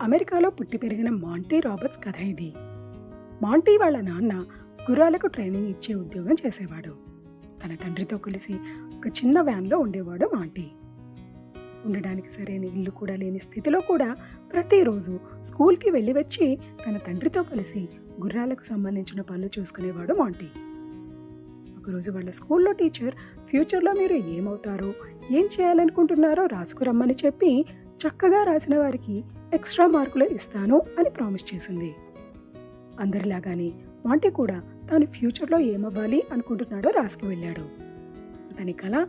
అమెరికాలో పుట్టి పెరిగిన మాంటీ రాబర్ట్స్ కథ ఇది. మాంటీ వాళ్ళ నాన్న గుర్రాలకు ట్రైనింగ్ ఇచ్చే ఉద్యోగం చేసేవాడు. తన తండ్రితో కలిసి ఒక చిన్న వ్యాన్లో ఉండేవాడు మాంటీ. ఉండడానికి సరైన ఇల్లు కూడా లేని స్థితిలో కూడా ప్రతిరోజు స్కూల్కి వెళ్ళి వచ్చి తన తండ్రితో కలిసి గుర్రాలకు సంబంధించిన పనులు చూసుకునేవాడు మాంటీ. ఒకరోజు వాళ్ళ స్కూల్లో టీచర్ ఫ్యూచర్లో మీరు ఏమవుతారో? ఏం చేయాలనుకుంటున్నారో రాసుకురమ్మని చెప్పి చక్కగా రాసిన వారికి ఎక్స్ట్రా మార్కులు ఇస్తాను అని ప్రామిస్ చేసింది. అందరిలాగానే మాంటీ కూడా తాను ఫ్యూచర్లో ఏమవ్వాలి అనుకుంటున్నాడో రాసుకు వెళ్ళాడు. అతని కళ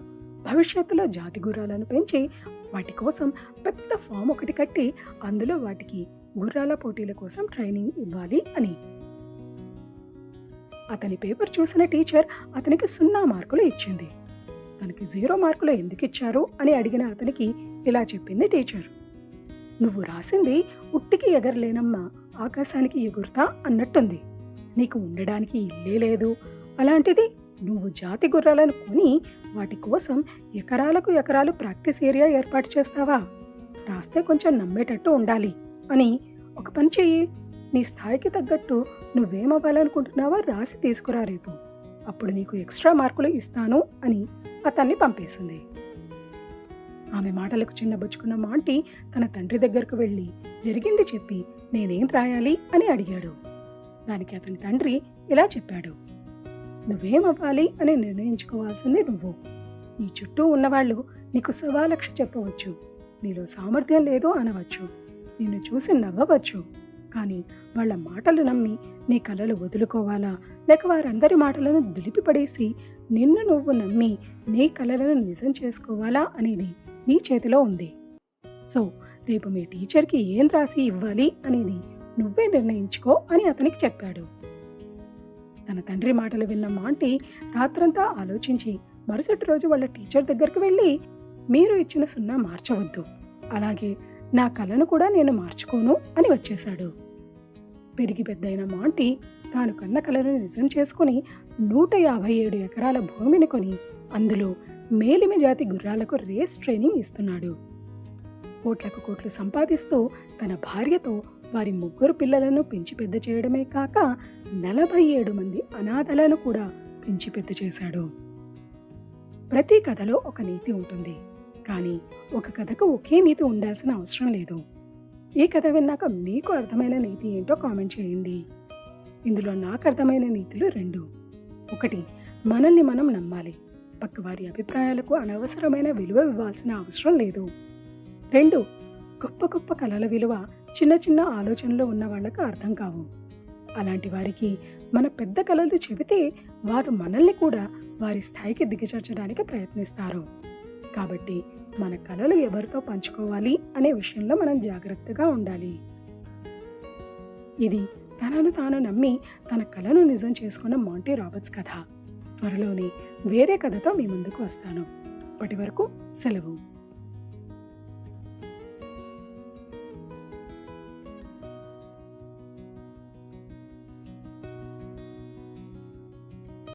భవిష్యత్తులో జాతి గుర్రాలను పెంచి వాటి కోసం పెద్ద ఫామ్ ఒకటి కట్టి అందులో వాటికి గుర్రాల పోటీల కోసం ట్రైనింగ్ ఇవ్వాలి అని. అతని పేపర్ చూసిన టీచర్ అతనికి సున్నా మార్కులు ఇచ్చింది. తనకి జీరో మార్కులు ఎందుకు ఇచ్చారు అని అడిగిన అతనికి ఇలా చెప్పింది టీచర్. నువ్వు రాసింది ఉట్టికి ఎగరలేనమ్మా ఆకాశానికి ఎగురుతా అన్నట్టుంది. నీకు ఉండడానికి ఇల్లే లేదు. అలాంటిది నువ్వు జాతి గుర్రాలను కొని వాటి కోసం ఎకరాలకు ఎకరాలు ప్రాక్టీస్ ఏరియా ఏర్పాటు చేస్తావా? రాస్తే కొంచెం నమ్మేటట్టు ఉండాలి అని ఒక పని చెయ్యి. నీ స్థాయికి తగ్గట్టు నువ్వేమవ్వాలనుకుంటున్నావో రాసి తీసుకురా రేపు. అప్పుడు నీకు ఎక్స్ట్రా మార్కులు ఇస్తాను అని అతన్ని పంపేసింది. ఆమె మాటలకు చిన్నబుచ్చుకున్న మాంటి తన తండ్రి దగ్గరకు వెళ్ళి జరిగింది చెప్పి నేనేం రాయాలి? అని అడిగాడు. దానికి అతని తండ్రి ఇలా చెప్పాడు. నువ్వేమవ్వాలి అని నిర్ణయించుకోవాల్సింది నువ్వు. నీ చుట్టూ ఉన్నవాళ్ళు నీకు సవాలక్ష చెప్పవచ్చు. నీలో సామర్థ్యం లేదో అనవచ్చు. నిన్ను చూసి నవ్వవచ్చు. కానీ వాళ్ళ మాటలు నమ్మి నీ కలలు వదులుకోవాలా? లేక వారందరి మాటలను దులిపిపడేసి నిన్ను నువ్వు నమ్మి నీ కలలను నిజం చేసుకోవాలా? అనేది నీ చేతిలో ఉంది. సో రేపు మీ టీచర్కి ఏం రాసి ఇవ్వాలి అనేది నువ్వే నిర్ణయించుకో అని అతనికి చెప్పాడు. తన తండ్రి మాటలు విన్న మాంటి రాత్రంతా ఆలోచించి మరుసటి రోజు వాళ్ళ టీచర్ దగ్గరకు వెళ్ళి మీరు ఇచ్చిన సున్నా మార్చవద్దు. అలాగే నా కళను కూడా నేను మార్చుకోను అని వచ్చేశాడు. పెరిగి పెద్దయిన మాంటి తాను కన్న కళను నిజం చేసుకుని నూట యాభై ఏడు ఎకరాల భూమిని కొని అందులో మేలిమి జాతి గుర్రాలకు రేస్ ట్రైనింగ్ ఇస్తున్నాడు. కోట్లకు కోట్లు సంపాదిస్తూ తన భార్యతో వారి ముగ్గురు పిల్లలను పెంచి పెద్ద చేయడమే కాక నలభై ఏడు మంది అనాథలను కూడా పెంచి పెద్ద చేశాడు. ప్రతి కథలో ఒక నీతి ఉంటుంది. కానీ ఒక కథకు ఒకే నీతి ఉండాల్సిన అవసరం లేదు. ఈ కథ విన్నాక మీకు అర్థమైన నీతి ఏంటో కామెంట్ చేయండి. ఇందులో నాకు అర్థమైన నీతులు రెండు. ఒకటి మనల్ని మనం నమ్మాలి. పక్కవారి అభిప్రాయాలకు అనవసరమైన విలువ ఇవ్వాల్సిన అవసరం లేదు. రెండు గొప్ప గొప్ప కళల విలువ చిన్న చిన్న ఆలోచనలు ఉన్న వాళ్ళకు అర్థం కావు. అలాంటి వారికి మన పెద్ద కళలు చెబితే వారు మనల్ని కూడా వారి స్థాయికి దిగజార్చడానికి ప్రయత్నిస్తారు. కాబట్టి మన కళలు ఎవరితో పంచుకోవాలి అనే విషయంలో మనం జాగ్రత్తగా ఉండాలి. ఇది తనను తాను నమ్మి తన కళను నిజం చేసుకున్న మాంటీ రాబర్ట్స్ కథ. త్వరలోనే వేరే కథతో మీ ముందుకు వస్తాను. అప్పటి వరకు సెలవు.